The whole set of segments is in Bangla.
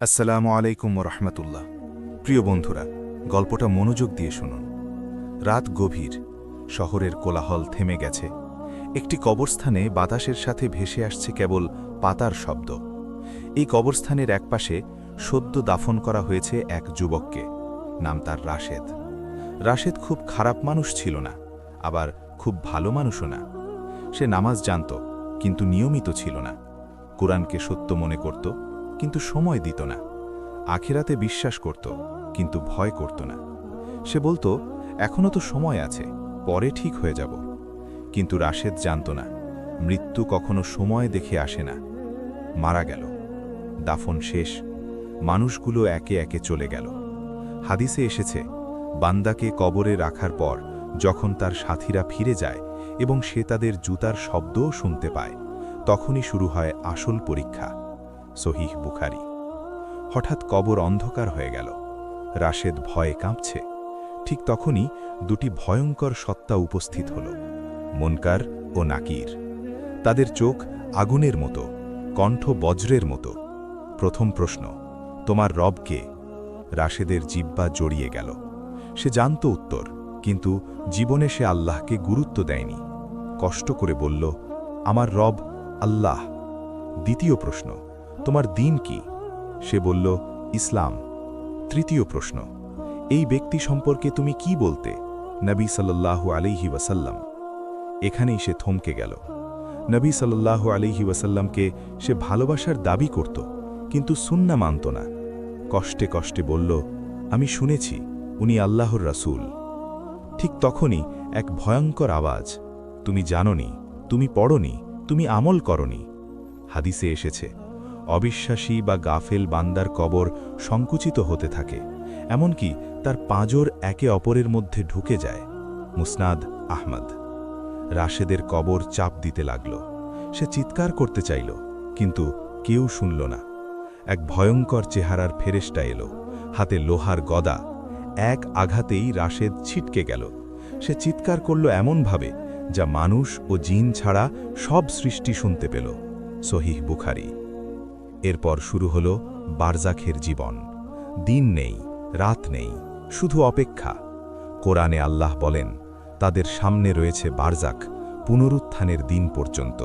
আসসালামু আলাইকুম রহমতুল্লাহ। প্রিয় বন্ধুরা, গল্পটা মনোযোগ দিয়ে শুনুন। রাত গভীর, শহরের কোলাহল থেমে গেছে। একটি কবরস্থানে বাতাসের সাথে ভেসে আসছে কেবল পাতার শব্দ। এই কবরস্থানের একপাশে সদ্য দাফন করা হয়েছে এক যুবককে, নাম তার রাশেদ। রাশেদ খুব খারাপ মানুষ ছিল না, আবার খুব ভালো মানুষও না। সে নামাজ জানত, কিন্তু নিয়মিত ছিল না। কোরআনকে সত্য মনে করত কিন্তু সময় দিত না। আখেরাতে বিশ্বাস করত, কিন্তু ভয় করত না। সে বলতো এখনও তো সময় আছে, পরে ঠিক হয়ে যাব। কিন্তু রাশেদ জানত না, মৃত্যু কখনো সময় দেখে আসে না। মারা গেল। দাফন শেষ। মানুষগুলো একে একে চলে গেল। হাদিসে এসেছে, বান্দাকে কবরে রাখার পর যখন তার সাথীরা ফিরে যায় এবং সে তাদের জুতার শব্দও শুনতে পায়, তখনই শুরু হয় আসল পরীক্ষা। সহিহ বুখারি। হঠাৎ কবর অন্ধকার হয়ে গেল। রাশেদ ভয়ে কাঁপছে। ঠিক তখনই দুটি ভয়ঙ্কর সত্তা উপস্থিত হল, মনকার ও নাকির। তাদের চোখ আগুনের মতো, কণ্ঠ বজ্রের মতো। প্রথম প্রশ্ন, তোমার রব কে? রাশেদের জিব্বা জড়িয়ে গেল। সে জানত উত্তর, কিন্তু জীবনে সে আল্লাহকে গুরুত্ব দেয়নি। কষ্ট করে বলল, আমার রব আল্লাহ। দ্বিতীয় প্রশ্ন তোমার দিন কি? সে বলল, ইসলাম। তৃতীয় প্রশ্ন, এই ব্যক্তি সম্পর্কে তুমি কি বলতে? নবী সাল্লাল্লাহু আলাইহি ওয়াসাল্লাম। এখানেই সে থমকে গেল। নবী সাল্লাল্লাহু আলাইহি ওয়াসাল্লামকে সে ভালোবাসার দাবি করত, কিন্তু সুন্না মানত না। কষ্টে কষ্টে বলল, আমি শুনেছি, উনি আল্লাহর রাসূল। ঠিক তখনই এক ভয়ঙ্কর আওয়াজ, তুমি জাননি, তুমি পড়নি, তুমি আমল করনি। হাদিসে এসেছে অবিশ্বাসী বা গাফেল বান্দার কবর সংকুচিত হতে থাকে, এমনকি তার পাঁজর একে অপরের মধ্যে ঢুকে যায়, মুসনাদ আহমদ। রাশেদের কবর চাপ দিতে লাগল। সে চিৎকার করতে চাইল, কিন্তু কেউ শুনল না। এক ভয়ঙ্কর চেহারার ফেরেস্টা এলো, হাতে লোহার গদা। এক আঘাতেই রাশেদ ছিটকে গেল। সে চিৎকার করল এমনভাবে, যা মানুষ ও জিন ছাড়া সব সৃষ্টি শুনতে পেল। সহিহ বুখারি। এরপর শুরু হল বারজাখের জীবন। দিন নেই, রাত নেই, শুধু অপেক্ষা। কোরআনে আল্লাহ বলেন, তাদের সামনে রয়েছে বারজাক পুনরুত্থানের দিন পর্যন্ত।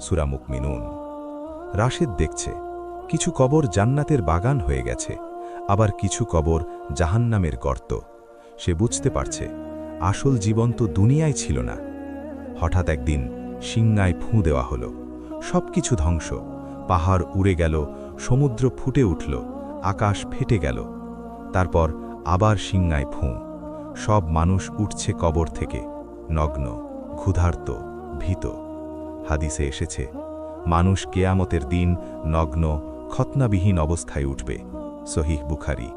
সুরামুক মিনুন রাশেদ দেখছে, কিছু কবর জান্নাতের বাগান হয়ে গেছে, আবার কিছু কবর জাহান্নামের গর্ত। সে বুঝতে পারছে, আসল জীবন তো দুনিয়ায় ছিল না। হঠাৎ একদিন সিংগায় ফুঁ দেওয়া হলো সব কিছু ধ্বংস। পাহাড় উড়ে গেল, সমুদ্র ফুটে উঠল, আকাশ ফেটে গেল। তারপর আবার সিংগায় ফুঁ সব মানুষ উঠছে কবর থেকে, নগ্ন, ক্ষুধার্ত, ভীত। হাদিসে এসেছে, মানুষ কেয়ামতের দিন নগ্ন, খতনাবিহীন অবস্থায় উঠবে। সহিহ বুখারি।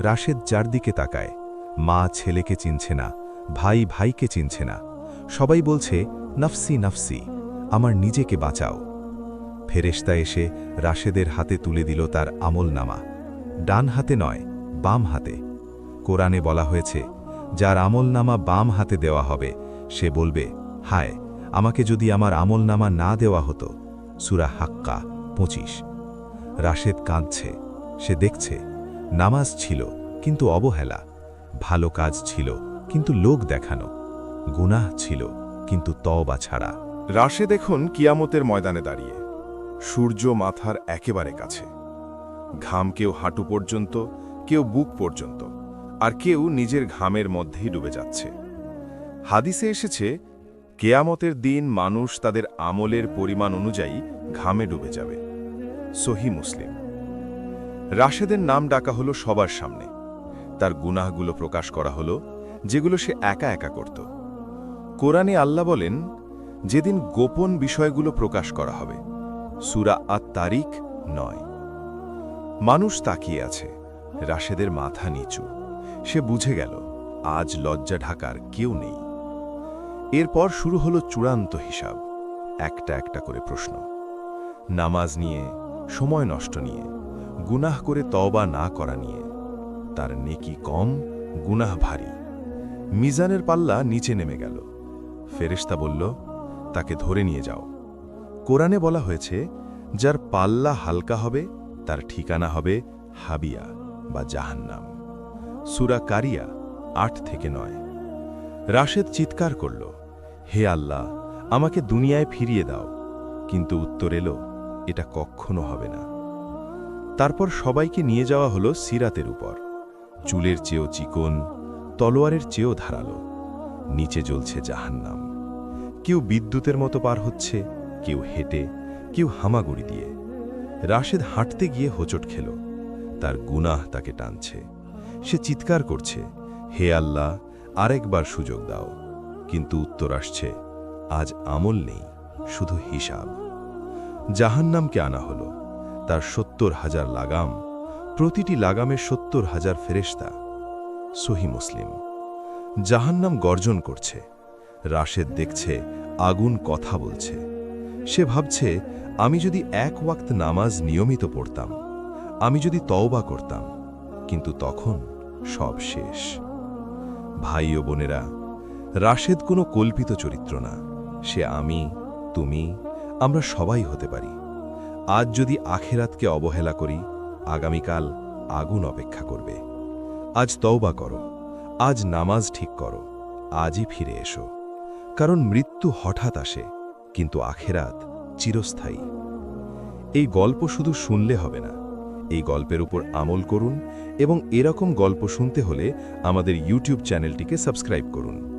রাশেদ চারদিকে তাকায়, মা ছেলেকে চিনছে না, ভাই ভাইকে চিনছে না। সবাই বলছে, নফসি নফসি, আমার নিজেকে বাঁচাও। ফেরেশতা এসে রাশেদের হাতে তুলে দিল তার আমল নামা ডান হাতে নয়, বাম হাতে। কোরআনে বলা হয়েছে, যার আমল নামা বাম হাতে দেওয়া হবে, সে বলবে, হায়, আমাকে যদি আমার আমল নামা না দেওয়া হতো। সুরা হাক্কা, পঁচিশ। রাশেদ কাঁদছে, সে দেখছে, নামাজ ছিল, কিন্তু অবহেলা। ভালো কাজ ছিল, কিন্তু লোক দেখানো। গুনাহ ছিল, কিন্তু তওবা ছাড়া। রাশেদ এখন কিয়ামতের ময়দানে দাঁড়িয়ে। সূর্য মাথার একেবারে কাছে। ঘাম কেউ হাঁটু পর্যন্ত, কেউ বুক পর্যন্ত, আর কেউ নিজের ঘামের মধ্যেই ডুবে যাচ্ছে। হাদিসে এসেছে, কেয়ামতের দিন মানুষ তাদের আমলের পরিমাণ অনুযায়ী ঘামে ডুবে যাবে। সহি মুসলিম। রাশেদের নাম ডাকা হলো সবার সামনে। তার গুনাহগুলো প্রকাশ করা হলো, যেগুলো সে একা একা করত। কোরআনে আল্লাহ বলেন, যেদিন গোপন বিষয়গুলো প্রকাশ করা হবে সুরা আত তারিখ নয়। মানুষ তাকিয়ে আছে, রাশেদের মাথা নিচু। সে বুঝে গেল, আজ লজ্জা ঢাকার কেউ নেই। এরপর শুরু হলো চূড়ান্ত হিসাব, একটা একটা করে প্রশ্ন। নামাজ নিয়ে, সময় নষ্ট নিয়ে, গুনাহ করে তবা না করা নিয়ে। তার নেকি কম, গুনাহ ভারী। মিজানের পাল্লা নিচে নেমে গেল। ফেরেশতা বলল, তাকে ধরে নিয়ে যাও। কোরআনে বলা হয়েছে, যার পাল্লা হালকা হবে, তার ঠিকানা হবে হাবিয়া বা জাহান্নাম। সুরা কারিয়া আট থেকে নয়। রাশেদ চিৎকার করল, হে আল্লাহ, আমাকে দুনিয়ায় ফিরিয়ে দাও। কিন্তু উত্তর এলো, এটা কখনো হবে না। তারপর সবাইকে নিয়ে যাওয়া হলো সিরাতের উপর। চুলের চেয়েও চিকন, তলোয়ারের চেয়েও ধারালো। নিচে জ্বলছে জাহান্নাম। কেউ বিদ্যুতের মতো পার হচ্ছে। কেউ হেঁটে, কেউ হামাগুড়ি দিয়ে। রাশেদ হাঁটতে গিয়ে হোঁচট খেল। তার গুনাহ তাকে টানছে। সে চিৎকার করছে, হে আল্লাহ, আরেকবার সুযোগ দাও। কিন্তু উত্তর আসছে, আজ আমল নেই, শুধু হিসাব। জাহান্নামকে আনা হলো। তার সত্তর হাজার লাগাম, প্রতিটি লাগামে সত্তর হাজার ফেরেশতা। সহি মুসলিম। জাহান্নাম গর্জন করছে। রাশেদ দেখছে, আগুন কথা বলছে। সে ভাবছে, আমি যদি এক ওয়াক্ত নামাজ নিয়মিত পড়তাম, আমি যদি তওবা করতাম, কিন্তু তখন সব শেষ। ভাই ও বোনেরা, রাশেদ কোনো কল্পিত চরিত্র না। সে আমি, তুমি, আমরা সবাই হতে পারি। আজ যদি আখেরাতকে অবহেলা করি, আগামীকাল আগুন অপেক্ষা করবে। আজ তওবা করো, আজ নামাজ ঠিক করো, আজই ফিরে এসো। কারণ মৃত্যু হঠাৎ আসে কিন্তু আখেরাত চিরস্থায়ী। এই গল্প শুধু শুনলে হবে না। এই গল্পের উপর আমল করুন এবং এরকম গল্প শুনতে হলে আমাদের ইউটিউব চ্যানেলটিকে সাবস্ক্রাইব করুন।